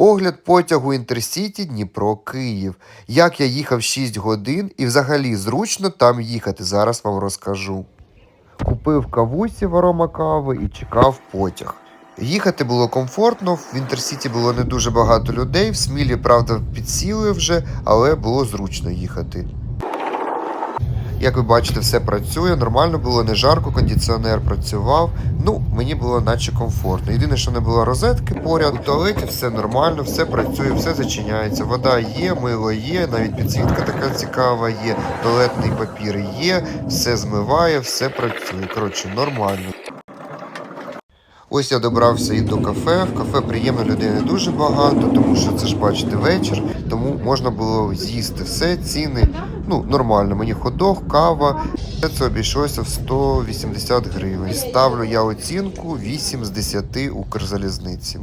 Огляд потягу Інтерсіті Дніпро Київ. Як я їхав 6 годин і взагалі зручно там їхати. Зараз вам розкажу. Купив кавусі в арома кави і чекав потяг. Їхати було комфортно, в Інтерсіті було не дуже багато людей, в Смілі, правда, підсіли вже, але було зручно їхати. Як ви бачите, все працює, нормально було, не жарко, кондиціонер працював. Ну, мені було наче комфортно. Єдине, що не було розетки поряд, у туалеті все нормально, все працює, все зачиняється. Вода є, мило є, навіть підсвітка така цікава є, туалетний папір є, все змиває, все працює. Коротше, нормально. Ось я добрався і до кафе. В кафе приємно людей не дуже багато, тому що це ж бачите вечір, тому можна було з'їсти все, ціни. Ну, нормально, мені ходох, кава. Все це обійшлося в 180 гривень. Ставлю я оцінку 8 з 10 Укрзалізниці.